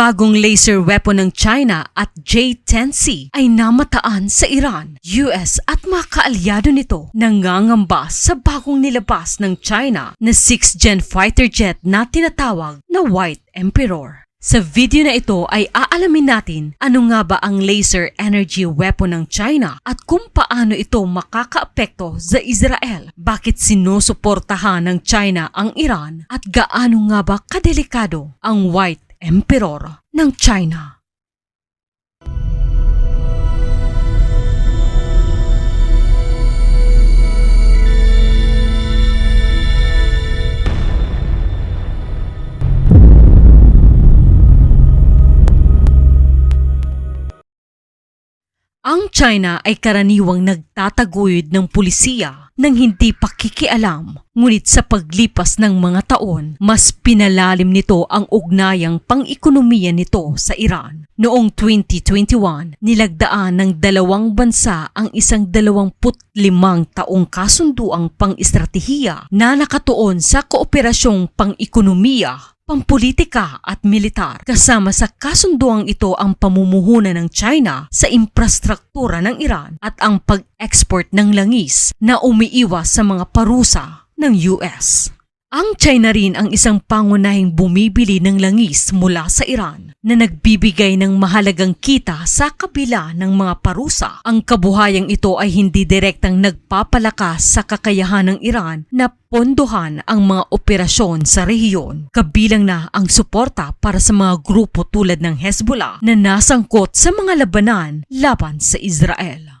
bagong laser weapon ng China at J-10C ay namataan sa Iran, US at mga kaalyado nito nangangamba sa bagong nilabas ng China na 6th gen fighter jet na tinatawag na White Emperor. Sa video na ito ay aalamin natin ano nga ba ang laser energy weapon ng China at kung paano ito makakaapekto sa Israel. Bakit sinusuportahan ng China ang Iran at gaano nga ba kadelikado ang White Emperor ng China. Ang China ay karaniwang nagtataguyod ng pulisiya nang hindi pakikialam. Ngunit sa paglipas ng mga taon, mas pinalalim nito ang ugnayang pang-ekonomiya nito sa Iran. Noong 2021, nilagdaan ng dalawang bansa ang isang 25 taong kasunduang pang-estratehiya na nakatuon sa kooperasyong pang-ekonomiya pampolitika at militar. Kasama sa kasunduang ito ang pamumuhunan ng China sa infrastruktura ng Iran at ang pag-export ng langis na umiiwas sa mga parusa ng US. Ang China rin ang isang pangunahing bumibili ng langis mula sa Iran na nagbibigay ng mahalagang kita sa kabila ng mga parusa. Ang kabuhayang ito ay hindi direktang nagpapalakas sa kakayahan ng Iran na pondohan ang mga operasyon sa rehiyon, kabilang na ang suporta para sa mga grupo tulad ng Hezbollah na nasangkot sa mga labanan laban sa Israel.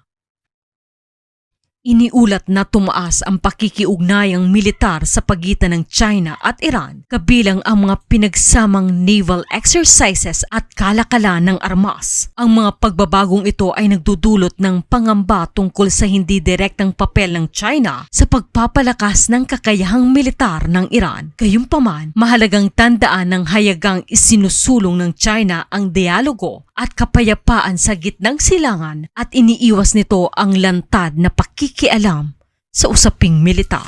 Iniulat na tumaas ang pakikiugnayang militar sa pagitan ng China at Iran kabilang ang mga pinagsamang naval exercises at kalakalan ng armas. Ang mga pagbabagong ito ay nagdudulot ng pangamba tungkol sa hindi direktang papel ng China sa pagpapalakas ng kakayahang militar ng Iran. Gayunpaman, mahalagang tandaan ng hayagang isinusulong ng China ang dialogo at kapayapaan sa gitnang silangan at iniiwas nito ang lantad na pakikialam sa usaping militar.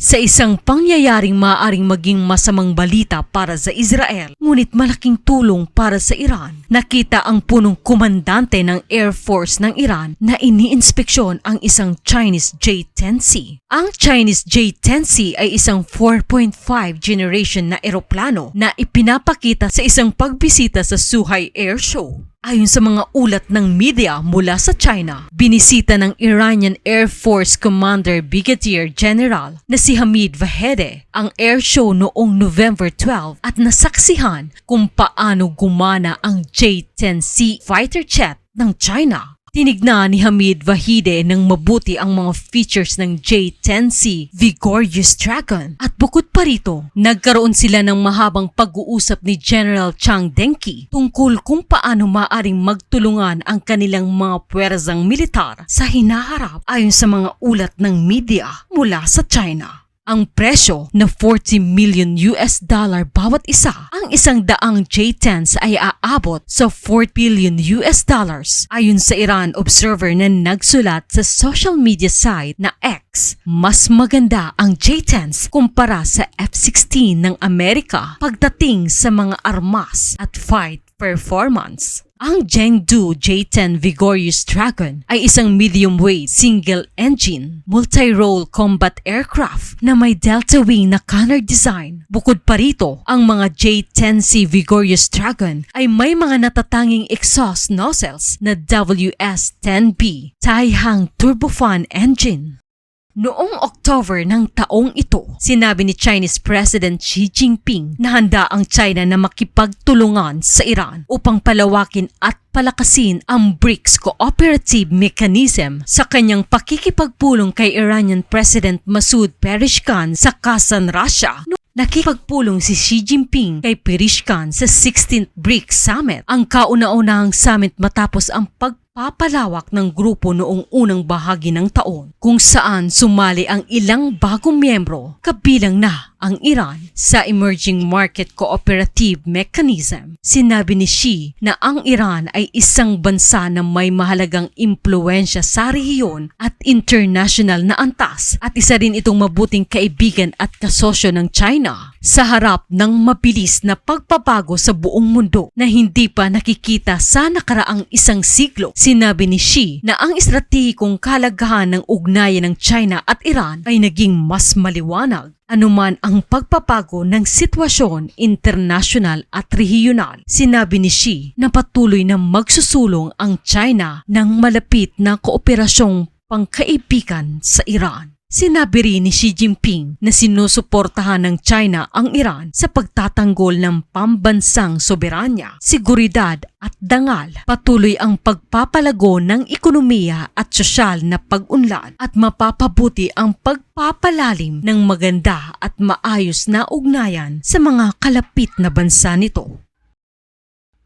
Sa isang pangyayaring maaaring maging masamang balita para sa Israel, ngunit malaking tulong para sa Iran. Nakita ang punong komandante ng Air Force ng Iran na iniinspeksyon ang isang Chinese J-10C. Ang Chinese J-10C ay isang 4.5 generation na eroplano na ipinapakita sa isang pagbisita sa Suhai Air Show. Ayon sa mga ulat ng media mula sa China, binisita ng Iranian Air Force Commander Brigadier General na si Hamid Vahede ang air show noong November 12 at nasaksihan kung paano gumana ang J-10C fighter jet ng China. Tinignan ni Hamid Vahide ng mabuti ang mga features ng J-10C Vigorious Dragon. At bukod pa rito, nagkaroon sila ng mahabang pag-uusap ni General Chang Denki tungkol kung paano maaring magtulungan ang kanilang mga puwerzang militar sa hinaharap ayon sa mga ulat ng media mula sa China. Ang presyo na 40 million US dollar bawat isa, ang isang daang J-10s ay aabot sa 4 billion US dollars. Ayon sa Iran Observer na nagsulat sa social media site na X, mas maganda ang J-10s kumpara sa F-16 ng Amerika pagdating sa mga armas at fight performance. Ang Chengdu J-10 Vigorious Dragon ay isang medium-weight, single-engine, multi-role combat aircraft na may delta wing na canard design. Bukod pa rito, ang mga J-10C Vigorious Dragon ay may mga natatanging exhaust nozzles na WS-10B Taihang Turbofan engine. Noong October ng taong ito, sinabi ni Chinese President Xi Jinping na handa ang China na makipagtulungan sa Iran upang palawakin at palakasin ang BRICS Cooperative Mechanism sa kanyang pakikipagpulong kay Iranian President Masoud Pezeshkian sa Kazan, Russia. Nakipagpulong si Xi Jinping kay Perishkan sa 16th BRICS Summit, ang kauna-unahang summit matapos ang pag papalawak ng grupo noong unang bahagi ng taon kung saan sumali ang ilang bagong miyembro kabilang na ang Iran sa Emerging Market Cooperative Mechanism. Sinabi ni Xi na ang Iran ay isang bansa na may mahalagang impluensya sa rehiyon at international na antas at isa rin itong mabuting kaibigan at kasosyo ng China sa harap ng mabilis na pagpapago sa buong mundo na hindi pa nakikita sa nakaraang isang siglo. Sinabi ni Xi na ang estratehikong kalagahan ng ugnayan ng China at Iran ay naging mas maliwanag anuman ang pagpapago ng sitwasyon international at regional. Sinabi ni Xi na patuloy na magsusulong ang China ng malapit na kooperasyong pangkaibigan sa Iran. Sinabi rin ni Xi Jinping na sinusuportahan ng China ang Iran sa pagtatanggol ng pambansang soberanya, seguridad at dangal. Patuloy ang pagpapalago ng ekonomiya at sosyal na pag-unlad at mapapabuti ang pagpapalalim ng maganda at maayos na ugnayan sa mga kalapit na bansa nito.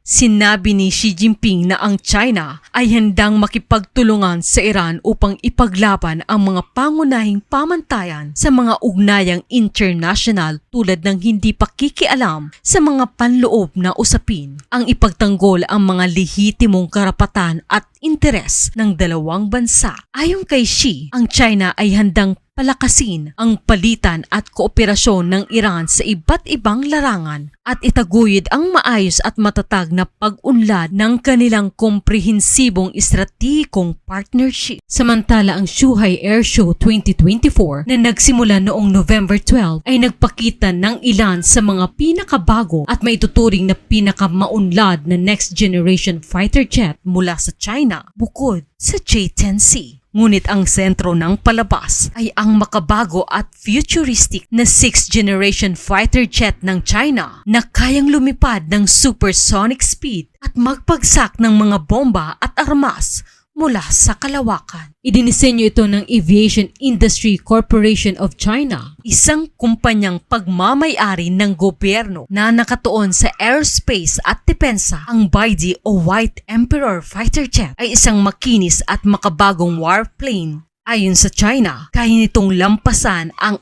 Sinabi ni Xi Jinping na ang China ay handang makipagtulungan sa Iran upang ipaglaban ang mga pangunahing pamantayan sa mga ugnayang international tulad ng hindi pakikialam sa mga panloob na usapin, ang ipagtanggol ang mga lehitimong karapatan at interes ng dalawang bansa. Ayon kay Xi, ang China ay handang palakasin ang palitan at kooperasyon ng Iran sa iba't ibang larangan at itaguyod ang maayos at matatag na pag-unlad ng kanilang komprehensibong estratehikong partnership. Samantala ang Shuhai Air Show 2024 na nagsimula noong November 12 ay nagpakita ng ilan sa mga pinakabago at maituturing na pinakamaunlad na next generation fighter jet mula sa China bukod sa J-10C. Ngunit ang sentro ng palabas ay ang makabago at futuristic na 6th generation fighter jet ng China na kayang lumipad ng supersonic speed at magpagsak ng mga bomba at armas mula sa kalawakan. Idinisenyo ito ng Aviation Industry Corporation of China, isang kumpanyang pagmamayari ng gobyerno na nakatuon sa aerospace at depensa. Ang BYD o White Emperor fighter jet ay isang makinis at makabagong warplane Ayon sa China, kaya nitong lampasan ang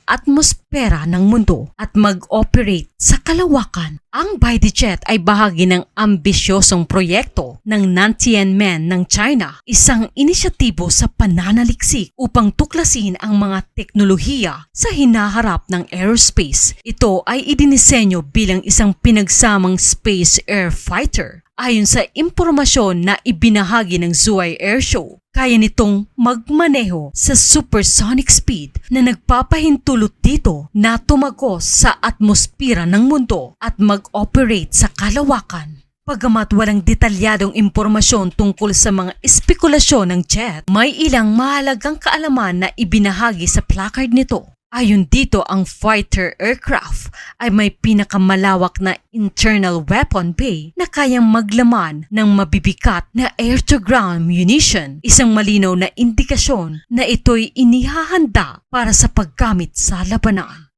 atmosfera ng mundo at mag-operate sa kalawakan. Ang ByteJet ay bahagi ng ambisyosong proyekto ng Nantianmen ng China, isang inisyatibo sa pananaliksik upang tuklasin ang mga teknolohiya sa hinaharap ng aerospace. Ito ay idinisenyo bilang isang pinagsamang space air fighter Ayon sa impormasyon na ibinahagi ng Zhuhai Airshow, kaya nitong magmaneho sa supersonic speed na nagpapahintulot dito na tumagos sa atmosphere ng mundo at mag-operate sa kalawakan. Pagamat walang detalyadong impormasyon tungkol sa mga espekulasyon ng jet, may ilang mahalagang kaalaman na ibinahagi sa placard nito. Ayon dito, ang fighter aircraft ay may pinakamalawak na internal weapon bay na kayang maglaman ng mabibigat na air-to-ground munition, isang malinaw na indikasyon na ito'y inihahanda para sa paggamit sa labanan.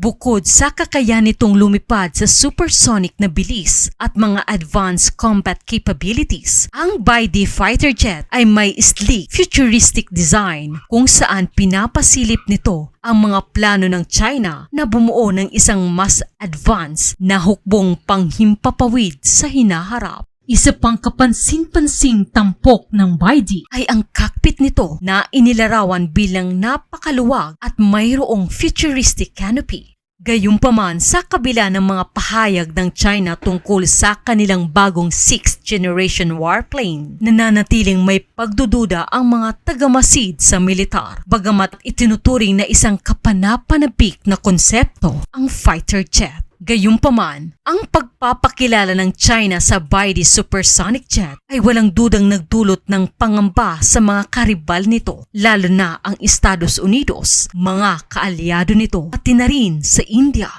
Bukod sa kakayahan nitong lumipad sa supersonic na bilis at mga advanced combat capabilities, ang BYD fighter jet ay may sleek, futuristic design kung saan pinapasilip nito ang mga plano ng China na bumuo ng isang mas advanced na hukbong panghimpapawid sa hinaharap. Isa pang kapansin-pansing tampok ng BYD ay ang cockpit nito na inilarawan bilang napakaluwag at mayroong futuristic canopy. Gayunpaman sa kabila ng mga pahayag ng China tungkol sa kanilang bagong 6th generation warplane, nananatiling may pagdududa ang mga tagamasid sa militar, bagamat itinuturing na isang kapanapanabik na konsepto ang fighter jet. Gayunpaman, ang pagpapakilala ng China sa BYD supersonic jet ay walang dudang nagdulot ng pangamba sa mga karibal nito, lalo na ang Estados Unidos, mga kaalyado nito at na rin sa India.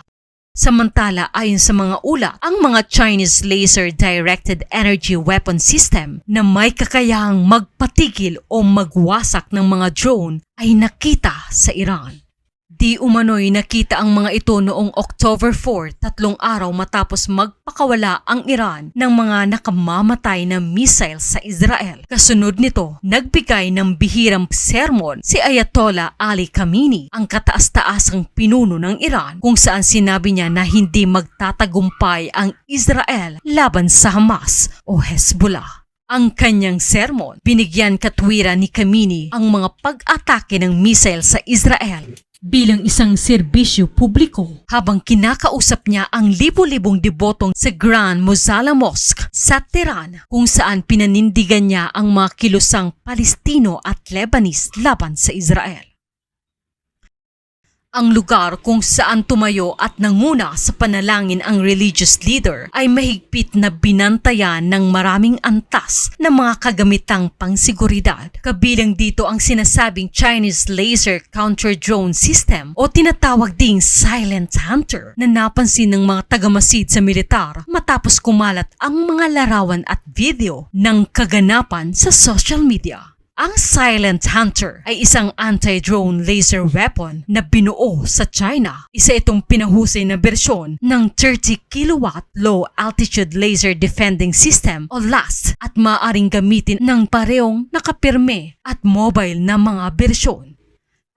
Samantala ayon sa mga ula, ang mga Chinese laser-directed energy weapon system na may kakayahang magpatigil o magwasak ng mga drone ay nakita sa Iran. Di umano'y nakita ang mga ito noong October 4, tatlong araw matapos magpakawala ang Iran ng mga nakamamatay na missile sa Israel. Kasunod nito, nagbigay ng bihirang sermon si Ayatollah Ali Khamenei, ang kataas-taasang pinuno ng Iran, kung saan sinabi niya na hindi magtatagumpay ang Israel laban sa Hamas o Hezbollah. Ang kanyang sermon, binigyan katwira ni Khamenei ang mga pag-atake ng missile sa Israel bilang isang serbisyo publiko habang kinakausap niya ang libo-libong debotong sa Grand Mosala Mosque sa Tehran kung saan pinanindigan niya ang mga kilusang Palestino at Lebanese laban sa Israel. Ang lugar kung saan tumayo at nanguna sa panalangin ang religious leader ay mahigpit na binantayan ng maraming antas ng mga kagamitang pangsiguridad. Kabilang dito ang sinasabing Chinese Laser Counter-Drone System o tinatawag ding Silent Hunter na napansin ng mga tagamasid sa militar matapos kumalat ang mga larawan at video ng kaganapan sa social media. Ang Silent Hunter ay isang anti-drone laser weapon na binuo sa China. Isa itong pinahusay na bersyon ng 30 kilowatt low altitude laser defending system o LAST at maaring gamitin ng parehong nakapirme at mobile na mga bersyon.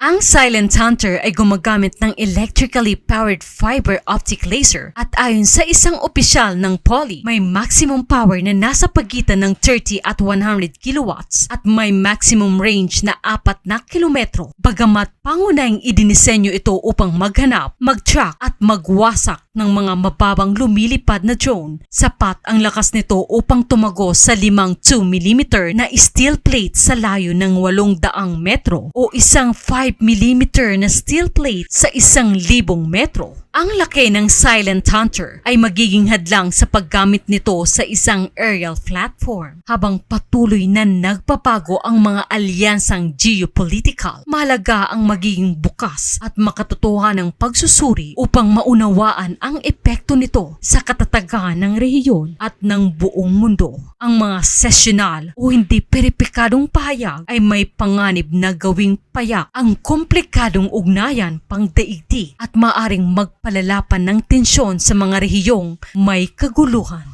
Ang Silent Hunter ay gumagamit ng electrically powered fiber optic laser at ayon sa isang opisyal ng Poly, may maximum power na nasa pagitan ng 30 at 100 kilowatts at may maximum range na 4 na kilometro. Bagamat pangunahing idinisenyo ito upang maghanap, mag-track at magwasak ng mga mababang lumilipad na drone, sapat ang lakas nito upang tumago sa limang 2mm na steel plate sa layo ng 800 metro o isang 5mm na steel plate sa isang libong metro. Ang laki ng Silent Hunter ay magiging hadlang sa paggamit nito sa isang aerial platform habang patuloy na nagpapago ang mga alyansang geopolitical. Mahalaga ang magiging bukas at makatotohanang pagsusuri upang maunawaan ang epekto nito sa katatagan ng rehiyon at ng buong mundo. Ang mga sesyonal o hindi peripikadong pahayag ay may panganib na gawing payak ang komplikadong ugnayan pangdaigdig at maaring magpalalapan ng tensyon sa mga rehiyong may kaguluhan.